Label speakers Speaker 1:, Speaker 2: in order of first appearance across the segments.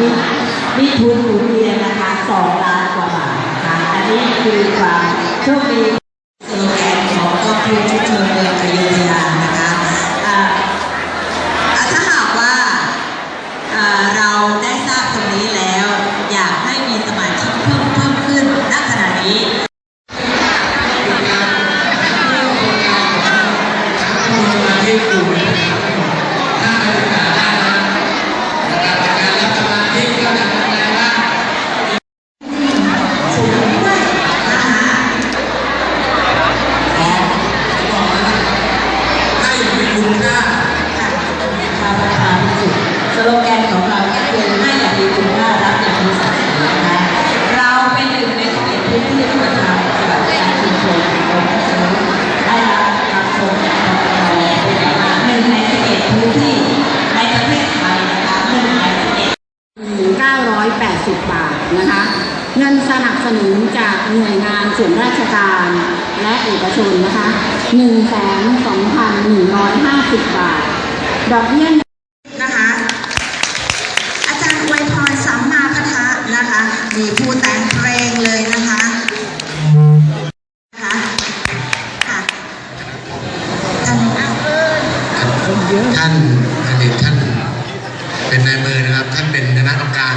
Speaker 1: นี่นี่ทุนหมุนเวียนนะคะสองล้านกว่าบาทค่ะอันนี้คือความโชคดีเซอ
Speaker 2: ร์แอนข
Speaker 3: องค
Speaker 1: รอบครัวที่เธ 180 บา
Speaker 4: ทนะคะเงินสนับสนุนจากหน่วยงานส่วนราชการและเอกชนนะคะ1,2,150 บาท ดอกเบี้ย
Speaker 2: นะคะ อาจารย์อวยพรสัมมาคทะนะคะ มีผู้แต่งเพลงเลยนะคะค่ะท่าน
Speaker 3: ท่านอดีตท่าน เป็นนายเบอร์นะครับ ท่านเป็นค
Speaker 5: ณะกรรมการ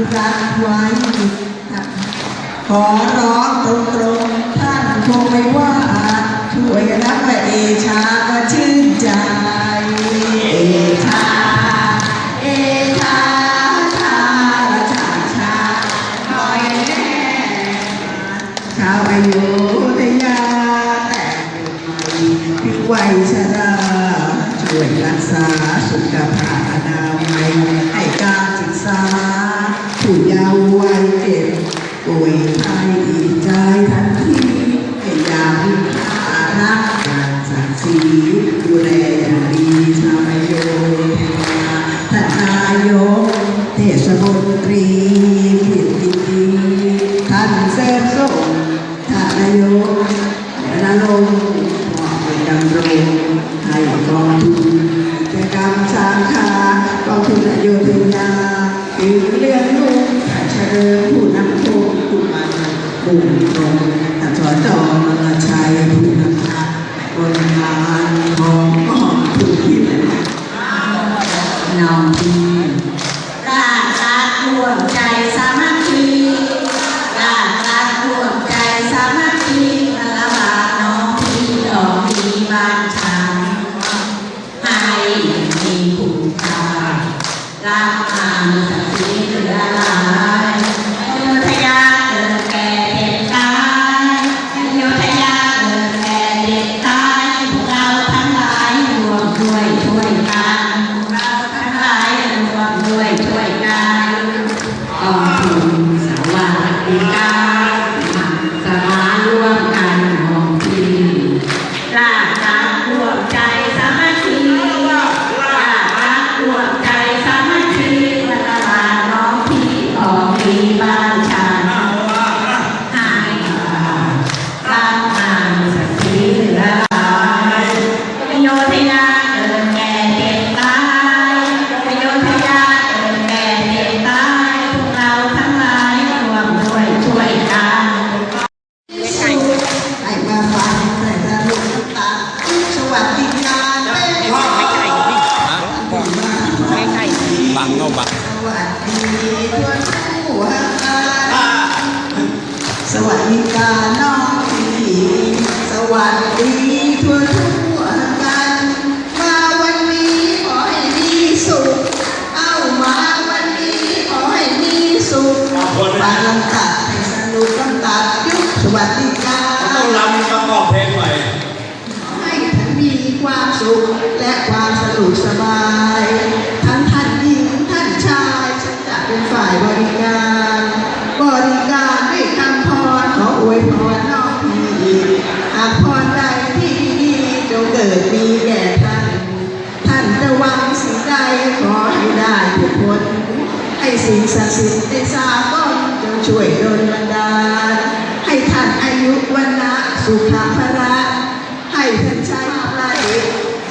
Speaker 5: ุรักษ์ไว้ขอร้องตรงๆท่านคงไม่ว่าช่วยนักและ
Speaker 2: เอชา Gayatri. ช่วยโดน
Speaker 6: บั
Speaker 5: นดาลให้ท่าน
Speaker 2: อายุวันนะสุขภระ ให้ท่านใช้ไร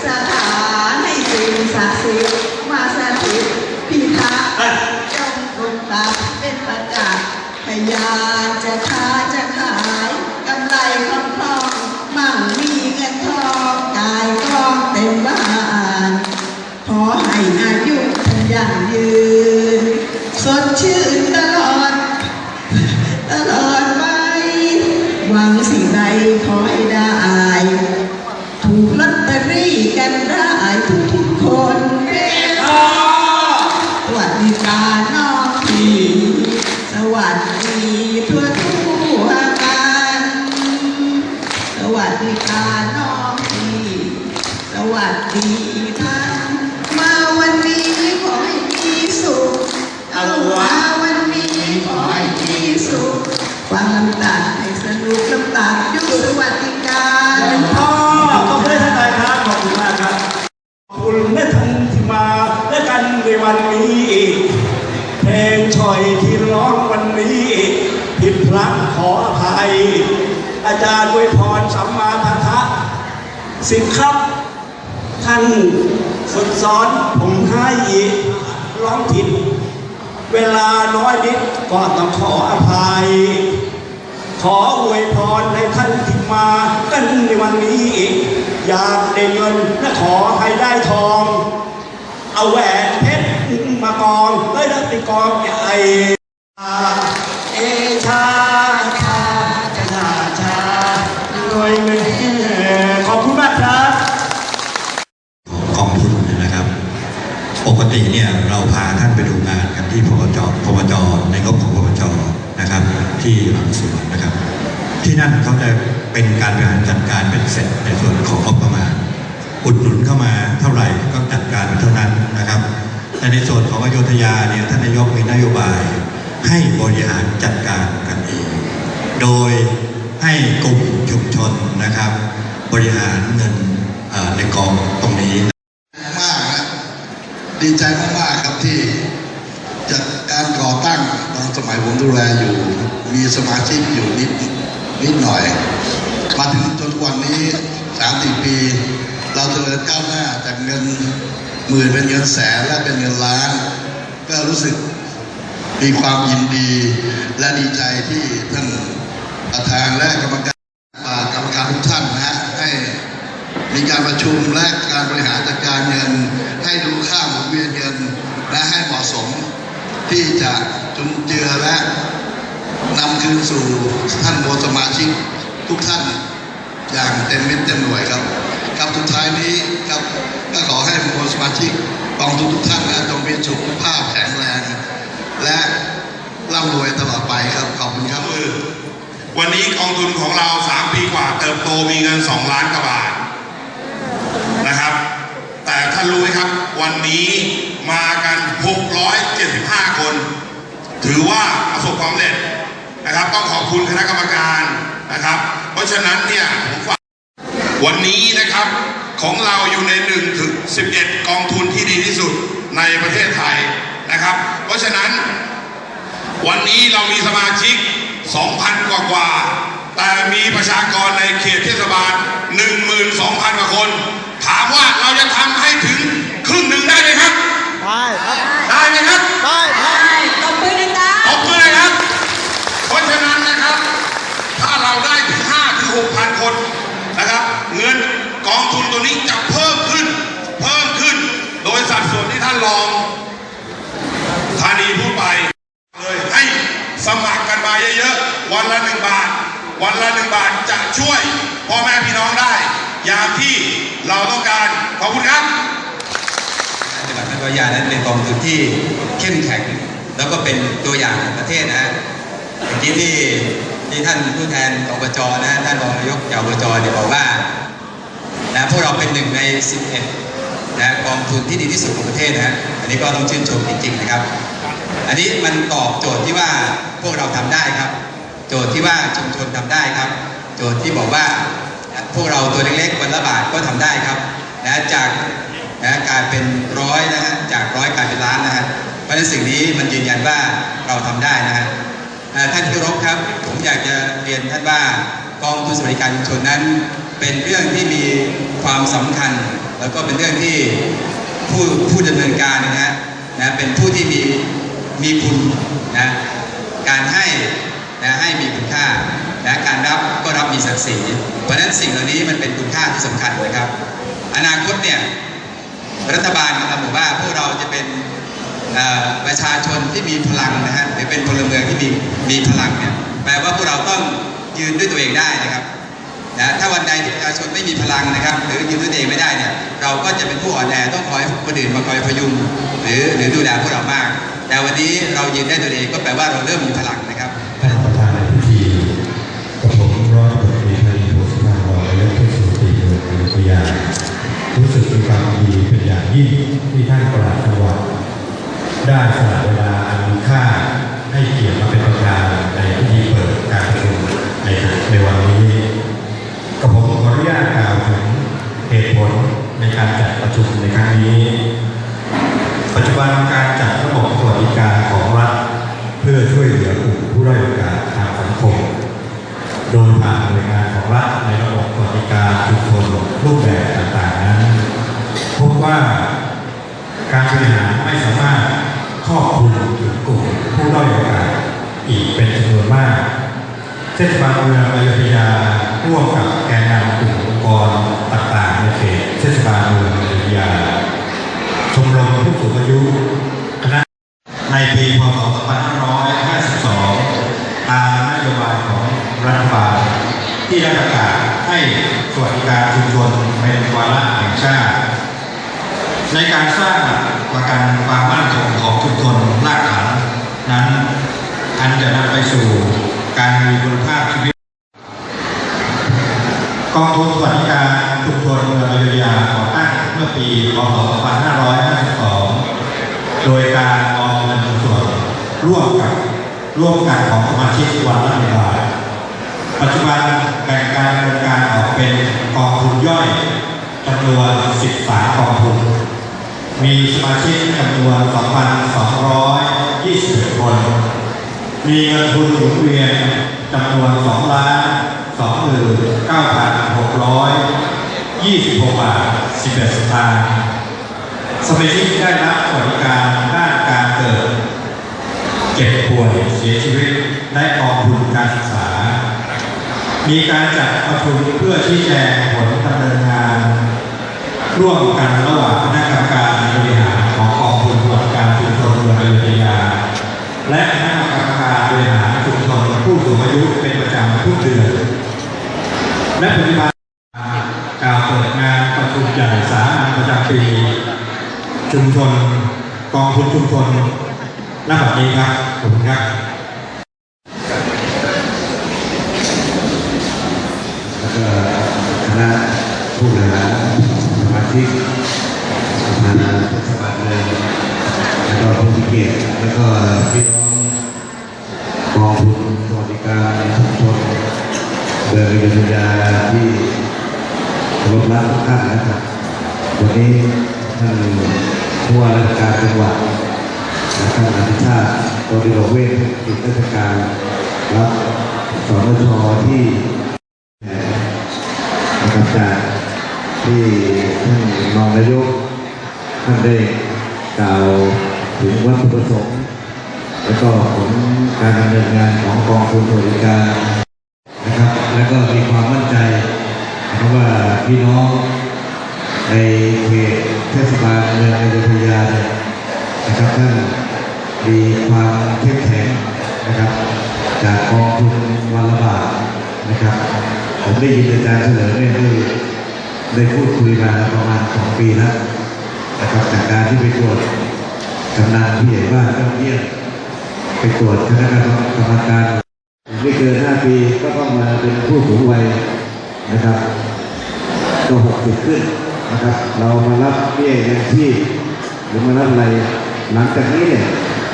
Speaker 2: สถานให้สิ่งศักดิ์สิทธิ์
Speaker 5: ผิดพลั้งขออภัย อาจารย์อวยพรสัมมาทันทะสิครับ ท่านฝึกสอนผมให้ร้องผิด เวลาน้อยนิดก็ต้องขออภัย ขออวยพรให้ท่านที่มากันในวันนี้อีกอยากได้เงินและขอให้ได้ทอง เอาแหวนเพชรมากองเอ้ยแล้วติกองใหญ่เอชา อ
Speaker 7: งทุนนะครับ ปกติเนี่ยเราพาท่านไปดูงานกันที่พปจพปจในงบของพปจนะครับ ที่หลังสวนนะครับ ที่นั่นเขาจะเป็นการบริหารจัดการเป็นเสร็จในส่วนของงบประมาณอุดหนุนเข้ามาเท่าไหร่ก็จัดการเท่านั้นนะครับ แต่ในส่วนของอโยธยาเนี่ยท่านนายกมีนโยบาย ให้บริหารจัดการกันเองโดยให้กลุ่มชุมชนนะครับ บริหารเงินในกองตรงนี้
Speaker 8: ดีใจมากๆครับที่จากการก่อตั้งตอนสมัยผมดูแลอยู่ มีสมาชิกอยู่นิดนิดหน่อย มาถึงจนวันนี้สามสี่ปี เราเจริญก้าวหน้าจากเงินหมื่นเป็นเงินแสนและเป็นเงินล้าน ก็รู้สึกมีความยินดีและดีใจที่ท่านประธานและกรรมการอ่ากรรมการทุกท่านนะฮะให้ มี การประชุมและการบริหารจัดการเงิน ให้ดูค่าหมุนเวียนเงิน และให้เหมาะสมที่จะจุนเจือและนำคืนสู่ท่านโมสมาชิกทุกท่านอย่างเต็มเม็ดเต็มหน่วยครับครับสุดท้ายนี้ครับก็ขอให้โมสมาชิกกองทุนทุกท่านนะจงมีสุขภาพแข็งแรง และร่ำรวยตลอดไปครับขอบคุณครับ
Speaker 9: วันนี้กองทุนของเรา 3 ปีกว่าเติบโตมีเงิน 2 ล้านกว่าบาท นะครับ แต่ท่านรู้ไหมครับ วันนี้มากัน 675 คน ถือว่าประสบความสำเร็จนะครับ ต้องขอบคุณคณะกรรมการนะครับ เพราะฉะนั้นเนี่ยผมฝากวันนี้นะครับของเราอยู่ใน1ถึง11 กองทุนที่ดีที่สุดในประเทศไทยนะครับ เพราะฉะนั้นวันนี้เรามีสมาชิก 2,000 กว่ากว่า แต่มีประชากรในเขตเทศบาล 12,000 กว่าคน ถามว่าเราจะทำให้ถึงครึ่งหนึ่งได้ไหมครับ
Speaker 5: ได้ครับ
Speaker 9: ได้ไหมครับ
Speaker 5: ได้ครับ
Speaker 1: ตบมือดัง
Speaker 9: ขอบคุณเลยครับ เพราะฉะนั้นนะครับ ถ้าเราได้ถึง5ถึง6,000คนนะครับ เงินกองทุนตัวนี้จะเพิ่มขึ้น เพิ่มขึ้น โดยสัดส่วนที่ท่านรองธานีพูดไปเลยให้สมัครกันมาเยอะๆ วันละหนึ่งบาท วันละหนึ่งบาทจะช่วยพ่อแม่พี่น้องได้อ ย่างที่เราต้องการขอบคุณครับ
Speaker 10: จังหวัดนครยานั้นเป็นกองทุนที่เข้มแข็ง แล้วก็เป็นตัวอย่างของประเทศนะฮะเมื่อกี้ที่ที่ท่านผู้แทนอบจนะฮะท่านรองนายกจากอบจเนี่ยบอกว่านะพวกเราเป็นหนึ่งใน 11นะกองทุนที่ดีที่สุดของประเทศนะฮะอันนี้ก็ต้องชื่นชมจริงๆนะครับ อันนี้มันตอบโจทย์ที่ว่าพวกเราทำได้ครับ โจทย์ที่ว่าชุมชนทำได้ครับ โจทย์ที่บอกว่า พวกเราตัวเล็กๆวันละบาทก็ทำได้ครับนะจากนะกลายเป็นร้อยนะฮะจากร้อยกลายเป็นล้านนะฮะเพราะฉะนั้นสิ่งนี้มันยืนยันว่าเราทำได้นะฮะท่านที่รพครับ ผมอยากจะเรียนท่านว่ากองทุนสวัสดิการชุมชนนั้น เป็นเรื่องที่มีความสำคัญ แล้วก็เป็นเรื่องที่ผู้ผู้ดำเนินการนะฮะนะเป็นผู้ที่มีมีคุณนะการให้ นะให้มีคุณค่านะการรับก็รับมีศักดิ์ศรีเพราะฉะนั้นสิ่งเหล่านี้มันเป็นคุณค่าที่สำคัญนะครับ อนาคตเนี่ยรัฐบาลกำลังบอกว่าพวกเราจะเป็นประชาชนที่มีพลังนะฮะหรือเป็นพลเมืองที่มีมีพลังเนี่ยแปลว่าพวกเราต้องยืนด้วยตัวเองได้นะครับนะถ้าวันใดที่ประชาชนไม่มีพลังนะครับ หรือยืนด้วยตัวเองไม่ได้เนี่ยเราก็จะเป็นผู้อ่อนแอต้องคอยคนอื่นมาคอยพยุงหรือหรือดูแลพวกเรามาก แต่วันนี้เรายืนได้ตัวเองก็แปลว่าเราเริ่มมีพลังนะา
Speaker 7: รู้สึกมีความดีเป็นอย่างยิ่งที่ท่านประหลัดจังหวัดได้สละเวลาอันมีค่าให้เกียรติมาเป็นประธานในพิธีเปิดการประชุมในในวันนี้กับผมขออนุญาตกล่าวถึงเหตุผลในการจัดประชุมในครั้งนี้ ปัจจุบันการจัดระบบสวัสดิการของรัฐ เพื่อช่วยเหลือกลุ่มผู้ด้อยโอกาสทางสังคม โดยผ่านหน่วยงานของรัฐในระบบสวัสดิการชุมชนรูปแบบต่างๆนั้นพบว่าการบริหารไม่สามารถครอบคลุมถึงกลุ่มผู้ด้อยโอกาสอีกเป็นจำนวนมากเทศบาลเมืองอยุธยาร่วมกับแกนนำกลุ่มองค์กรต่างๆในเขตเทศบาลเมืองอยุธยา ชมรมผู้สูงอายุคณะในปีพศ2552ตามนโยบายของรัฐบาล ที่ได้ประกาศให้สวัสดิการชุมชนเป็นวาระแห่งชาติ ในการสร้างประกันความมั่นคงของชุมชนรากฐานนั้นอันจะนำไปสู่การมีคุณภาพชีวิตกองทุนสวัสดิการชุมชนเมืองอยุธยาก่อตั้งเมื่อปีพศ2552 โดยการออมเงินส่วนร่วมกับร่วมกันของสมาชิกวันละหนึ่งบาทปัจจุบัน การออกเป็นกองทุนย่อยจำนวน 13 กองทุน มีสมาชิกจำนวน 2,221 คน มีเงินทุนหมุนเวียนจำนวน2ล้าน29,626 บาท 11 สตางค์สมาชิกได้รับสวัสดิการด้านการเกิด เจ็บป่วยเสียชีวิตและกองทุนการศึกษา มีการจัดประชุมเพื่อชี้แจงผลดำเนินงาน ร่วมกันระหว่างคณะกรรมการบริหารของกองทุนสวัสดิการชุมชนเมืองอยุธยา และคณะกรรมการบริหารชุมชนผู้สูงอายุเป็นประจำทุกเดือนและปฏิบัติกล่าวเปิดงานประชุมใหญ่สามัญประจำปีชุมชนกองทุนชุมชนณบัดนี้ครับขอบคุณครับ
Speaker 11: แล้วก็ค ณะผู้บริหารสมาชิกสภาเทศบาลเมืองแล้วก็ผู้มีเกียรติแล้วก็พี่น้องกองทุนสวัสดิการชุมชนเมืองอยุธยาที่รพรักทุกท่านนะครับวันนี้ท่านผู้ว่าราชการจังหวัดและท่านอธิชาติบริโภคเวชติดราชการรับสนชที่ นะครับจาที่ท่านรองนายกท่านได้กล่าวถึงวัตถุประสงค์และก็ผลการดำเนินงานของกองทุนสวัสดิการนะครับ แล้วก็มีความมั่นใจนะครับว่าพี่น้องในเขตเทศบาลเมืองอยุธยาเนี่ยนะครับท่านมีความเข้มแข็งนะครับ จากกองทุนวันละบาทนะครับ ผมได้ยินอาจารย์เฉลิมเนี่ยได้ได้พูดคุยมาประมาณสองปีแล้วนะครับจากการที่ไปตรวจกำนันผู้ใหญ่บ้านเจ้าเยี่ยมไปตรวจคณะกรรมการไม่เกินห้าปีก็ต้องมาเป็นผู้สูงวัยนะครับก็หกสิบขึ้นนะครับ เรามารับเบี้ยยังชีพหรือมารับอะไรหลังจากนี้เนี่ย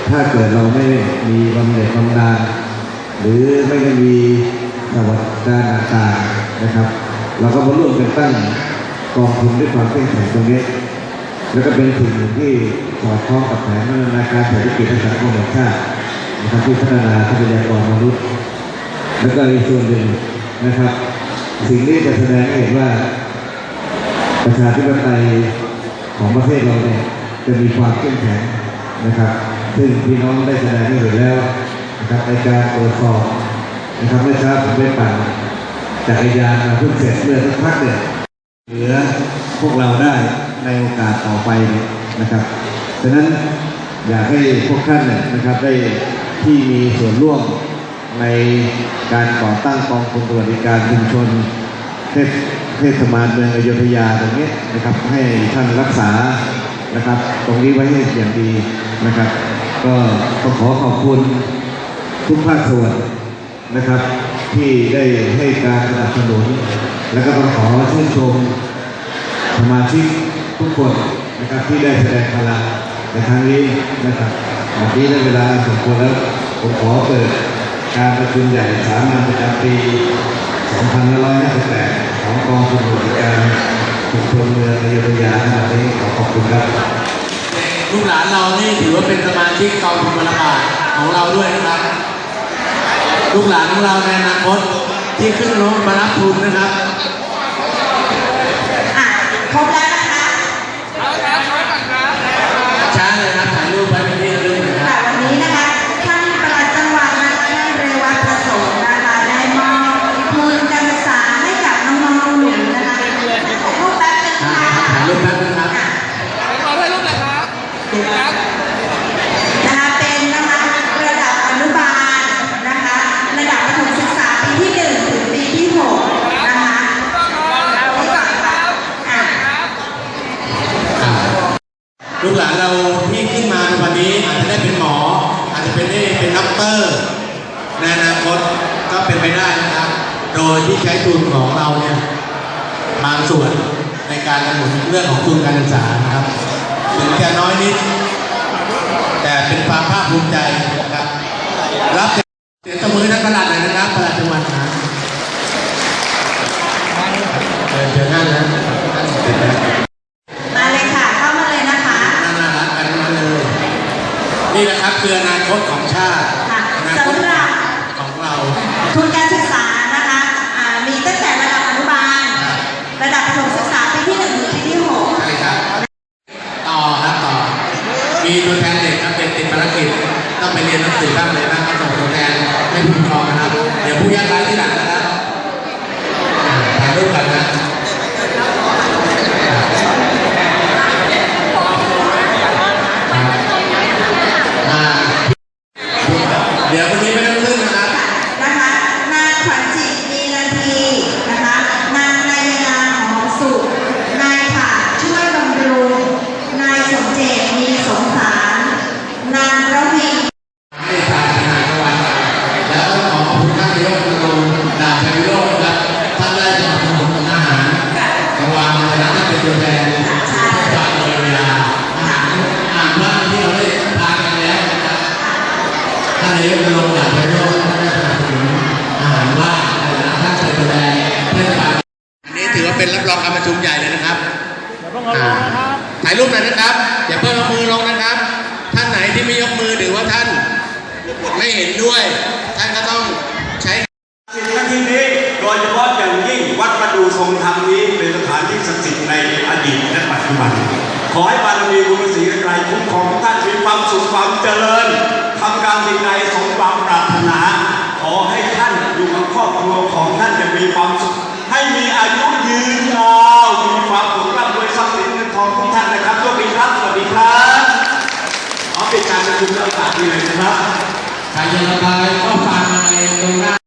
Speaker 11: ถ้าเกิดเราไม่มีบำเหน็จบำนาญหรือไม่ได้มี สวัสดิการต่างๆนะครับ เราก็มาร่วมกันตั้งกองทุนด้วยความเข้มแข็งตรงนี้แล้วก็เป็นสิ่งหนึ่งที่สอดคล้องกับแผนพัฒนาการเศรษฐกิจและสังคมแห่งชาตินะครับที่พัฒนาทรัพยากรมนุษย์ แล้วก็อีกส่วนหนึ่งนะครับ สิ่งนี้จะแสดงให้เห็นว่า ประชาธิปไตยของประเทศเราเนี่ยจะมีความเข้มแข็งนะครับ ซึ่งพี่น้องได้แสดงให้เห็นแล้วนะครับในการตรวจสอบ นะครับเมื่อเช้าผมได้ปั่นจักรยานมาเพิ่งเสร็จเมื่อสักพักเนี่ยเหลือพวกเราได้ในโอกาสต่อไปนะครับฉะนั้นอยากให้พวกท่านเนี่ยนะครับได้ที่มีส่วนร่วมในการก่อตั้งกองทุนสวัสดิการชุมชนเทศเทศบาลเมืองอยุธยาตรงนี้นะครับ ให้ท่านรักษานะครับ ตรงนี้ไว้ให้อย่างดีนะครับ ก็ขอขอบคุณทุกภาคส่วน นะครับ ที่ได้ให้การสนับสนุน และก็ต้องขอชื่นชมสมาชิกทุกคนนะครับที่ได้แสดงพลังในครั้งนี้นะครับวันนี้ได้เวลาสมควรแล้วผมขอเปิดการประชุมใหญ่สามัญประจำปี 2558 ของกองทุนบริการชุมชนเมืองอยุธยาขณะนี้ขอขอบคุณครับ
Speaker 5: ลูกหลานเรานี่ถือว่าเป็นสมาชิกกองทุนบรรบาทของเราด้วยนะครับ ลูกหลานของเราในอนาคตที่ขึ้นรถมารับทุนนะครับ
Speaker 12: อะครบแล้วนะคะ
Speaker 5: ช้าเลยครับถ่ายรูปไว้เป็นที่ระลึกนะครับ
Speaker 12: แต่วันนี้นะคะท่านปลัดจังหวัดนะคะท่านเรวัตประสงค์นะคะได้มอบทุนการศึกษาให้กับน้องๆหนูนะคะขอรูปแป๊บนึง
Speaker 5: อ่า
Speaker 12: ค่ะ
Speaker 5: ถ่ายรูปแป๊บนึงครับ
Speaker 12: นะคะเป็นนะคะระดับอนุบาลนะคะ ระดับประถมศึกษาปีที่หนึ่งถึงปีที่หกนะคะนี่ก่อนค่ะอะ
Speaker 5: อ่าลูกหลานเราที่ขึ้นมาในวันนี้อาจจะได้เป็นหมอ อาจจะเป็นได้เป็นด็อกเตอร์ในอนาคตก็เป็น ไปได้นะครับ โดยที่ใช้ทุนของเราเนี่ยบางส่วนในการสนับสนุนเรื่องของทุนการศึกษานะครับถึงจะน้อยนิด แต่เป็นความภาคภูมิใจนะครับ รับเสียงตบมือให้ท่านประหลัดหน่อยนะครับประหลัดจังหวัดนะเออเจอหน้านะท่านเสร็จแล้ว
Speaker 12: มาเลยค่ะ เข้ามาเลยนะคะ
Speaker 5: น่ารักกันมาเลย นี่นะครับคืออนาคตของชาติ
Speaker 12: ค่ะ
Speaker 5: อนาคต
Speaker 12: สำหรับ
Speaker 5: ของเรา
Speaker 12: ทุนการศึกษานะคะอ่ามีตั้งแต่ระดับอนุบาล ระดับประถมศึกษาปีที่หนึ่งถึงปีที่หก
Speaker 5: ใช่ครับ ต่อครับต่อ มีตัวแทนเด็กครับเป็นติดภารกิจต้องไปเรียนหนังสือบ้างเลยบ้างก็ส่งตัวแทนให้ผู้ปกครองนะครับ เดี๋ยวผู้ยากไร้ ข
Speaker 12: อ
Speaker 5: ให้บารมีคุ
Speaker 13: ณพระศรีไตรคุ้มครองทุกท่านมีความสุขความเจริญทำการสิ่งใดสมความปรารถนา ขอให้ท่านอยู่กับครอบครัวของท่านจะมีความสุข ให้มีอายุยืนยาวมีความสุขร่ำรวยทรัพย์สินเงินทองทุกท่านนะครับสวัสดีครับสวัสดีครับขอเป็นการประชุมแล้วฝากดีเลยนะครับ
Speaker 5: ใครจะระบายก็ฝา